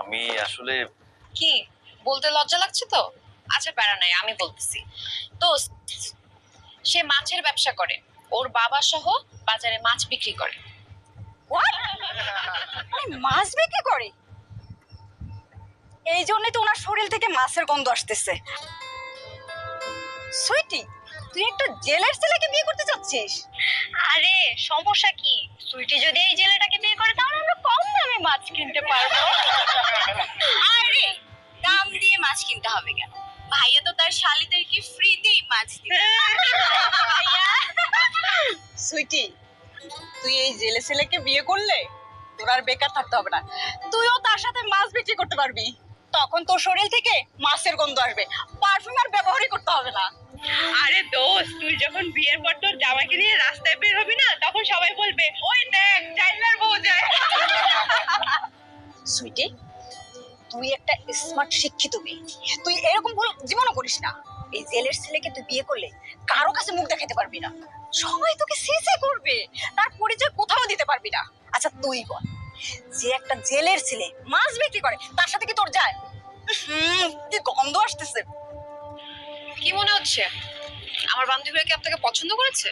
আমি আসলে কি? বলতে লজ্জা লাগছে তো? আচ্ছা প্যারা নাই আমি বলতেছি। তো সে মাছের ব্যবসা করে। ওর বাবা সহ বাজারে মাছ বিক্রি করে। মানে মাছ বিক্রি করে? এই জন্যই তো ওনার শরীর থেকে মাছের গন্ধ আসতেছে। সুইটি তুই একটা জেলের ছেলেকে বিয়ে করতে চাচ্ছিস? আরে সমস্যা কি? সুইটি যদি এই জেলেটাকে বিয়ে করে তাহলে আমরা কম মাছ কিনতে পারব। আরে দাম দিয়ে মাছ কিনতে হবে কেন? ভাইয়া তো তার শালিদেরকে ফ্রিতেই মাছ দিবে। সুইটি তুই এই জেলে ছেলেকে বিয়ে করলে তোর আর বেকার থাকতে হবে না। তুইও তার সাথে মাছ বিক্রি করতে পারবি। তখন তোর শরীর থেকে মাছের গন্ধ আসবে। পারফিউম আর ব্যবহারই করতে হবে না। আরে দোস্ত তুই যখন বিয়ের পর তোর জামাইকে নিয়ে রাস্তায় বের হবি না তখন সবাই বলবে ওই দেখ চাইলার সুইটি তুই একটা স্মার্ট শিক্ষিত মেয়ে। তুই এরকম ভুল জীবনও করিস না। এই জেলের ছেলেকে তুই বিয়ে করলে কারও কাছে মুখ দেখাতে পারবি না। সবাই তোকে সিসি করবে। তার পরিচয় কোথাও দিতে পারবি না। আচ্ছা তুই বল যে একটা জেলের ছেলে মাছ বিক্রি করে তার সাথে কি তোর যায়? হুম কি গন্ধ আসতেছে। কি মনে হচ্ছে? আমার বান্ধবীরা কি আপনাকে পছন্দ করেছে?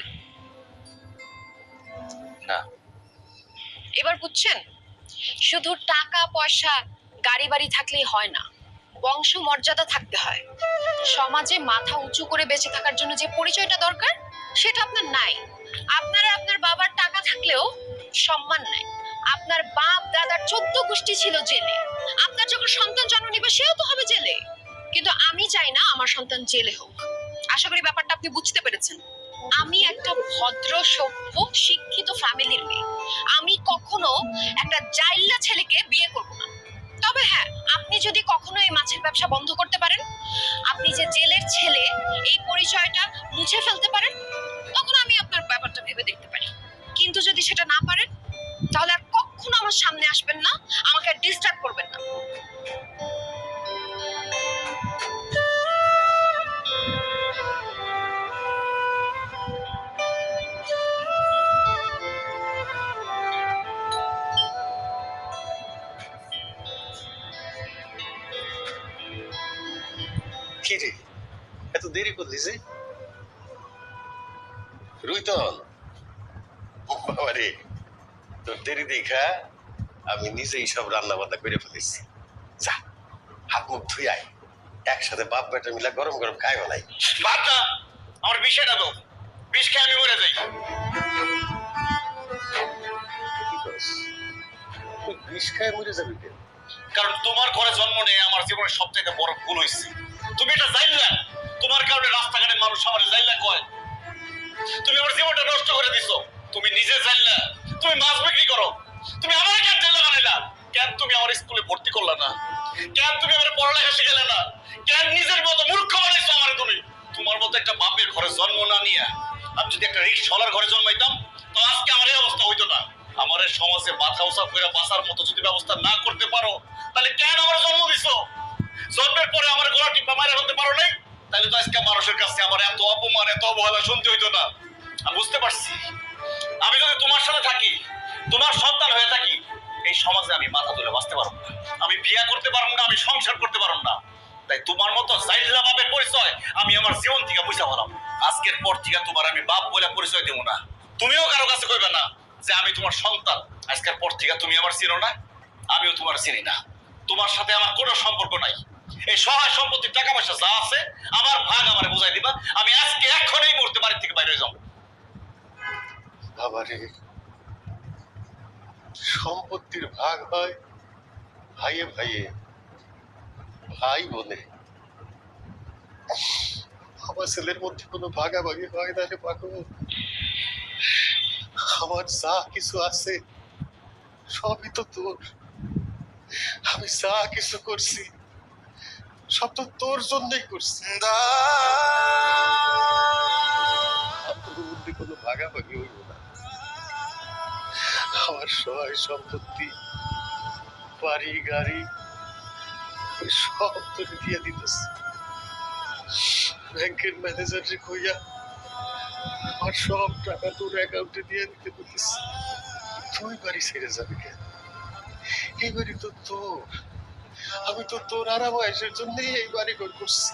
না। এবার বুঝছেন? শুধু টাকা, পয়সা গাড়ি বাড়ি থাকলেই হয় না বংশ মর্যাদা থাকতে হয়। সমাজে মাথা উঁচু করে বেঁচে থাকার জন্য যে পরিচয়টা দরকার, সেটা আপনার নাই। আপনার আপনার বাবার টাকা থাকলেও সম্মান নাই। আপনার বাপ, দাদার চোদ্দ গোষ্ঠী ছিল জেলে। আপনার যখন সন্তান জন্ম নিবে, সেও তো হবে জেলে। কিন্তু আমি চাই না আমার সন্তান জেলে হোক। আশা করি ব্যাপারটা আপনি বুঝতে পেরেছেন। আমি একটা ভদ্র, সভ্য, শিক্ষিত ফ্যামিলির মেয়ে। আমি কখনো একটা জাইল্লা ছেলেকে বিয়ে করব না। তবে হ্যাঁ আপনি যদি কখনো এই মাছের ব্যবসা বন্ধ করতে পারেন, আপনি যে জেলের ছেলে, এই পরিচয়টা মুছে ফেলতে কি রে? এত দেরি করলি যে? রুইতল। বাবা রে তোর দেরি দেখা আমি নিজেই সব রান্না বান্না করে ফেলেছি। যা হাত মুখ ধুই আয়। একসাথে বাপ বেটা মিলা গরম গরম খাই বলাই না আমার বিষয়টা তো বিষ খেয়ে আমি মরে যাই। তুই বিষ খায় মরে যাবি কেন? কারণ তোমার ঘরে জন্ম নেই, আমার জীবনের সব থেকে বড় ভুল হয়েছে তুমি এটা জানলে তোমার কারণে রাস্তাঘাটে মানুষ আমার জানলে কয়? তুমি আমার জীবনটা নষ্ট করে দিছো। তুমি নিজে জানলে তুমি মাছ বিক্রি করো। তুমি আমার কেন জেলে বানাইলা? কেন তুমি আমার স্কুলে ভর্তি করলা না? কেন তুমি আমার পড়ালেখা শিখালে না? কেন নিজের মতো মূর্খ বানাইছো আমার তুমি? তোমার মতো একটা বাপের ঘরে জন্ম না নিয়ে, আমি যদি একটা রিক্সাওয়ালার ঘরে জন্মাইতাম, তো আজকে আমার এই অবস্থা হইতো না। এই সমাজে মাথা উঁচা করে বাঁচার মতো যদি ব্যবস্থা না করতে পারো, তাহলে কেন আমার জন্ম দিছো? জন্মের পরে আমার গলা টিপা মারে হতে পারো নাই? তাহলে তো আজকে মানুষের কাছে আমার এত অপমান, এত অবহেলা শুনতে হইতো না। আমি বুঝতে পারছি। আমি যদি তোমার সাথে থাকি, তোমার সন্তান হয়ে থাকি, এই সমাজে আমি মাথা তুলে বাঁচতে পারব না। আমি বিয়া করতে পারব না, আমি সংসার করতে পারব না। তাই তোমার মতো জাইল্লা বাপের পরিচয় আমি আমার জীবন থেকে বুঝা হলাম আজকের পর থেকে তোমার আমি বাপ বলে পরিচয় দেবো না। তুমিও কারও কাছে কইবে না। যে আমি তোমার সন্তান। আজকের পর থেকে তুমি আমার চিনো না, আমিও তোমার চিনি না। তোমার সাথে আমার কোনো সম্পর্ক নাই। এই সহায় সম্পত্তির টাকা পয়সা যা আছে, আমার ভাগ আমারে বুঝাই দিবা, আমি আজকে এখন এই মুহূর্তে বাড়ি থেকে বাইরে যাব। সম্পত্তির ভাগ হয় ভাইয়ে ভাইয়ে, ভাই বলে আমার ছেলের মধ্যে কোনো ভাগাভাগি হয় না রে পাগল। আমার যা কিছু আছে সবই তো তোর। আমি যা কিছু করছি সব তো তোর জন্যই করছি। কোনো ভাগাভাগি হইব না। আমার সহায় সম্পত্তি বাড়ি গাড়ি সব তোর দিয়ে দিতেছে। ব্যাংকের ম্যানেজারকে কইয়া আমার সব টাকা তোর অ্যাকাউন্টে দিয়ে দিতে বলিস। তুই বাড়ি ছেড়ে যাবে কেন? এই বাড়ি তো তোর। আমি তো তোর আরাম বয়সের জন্যই এই বাড়ি ঘর করছি।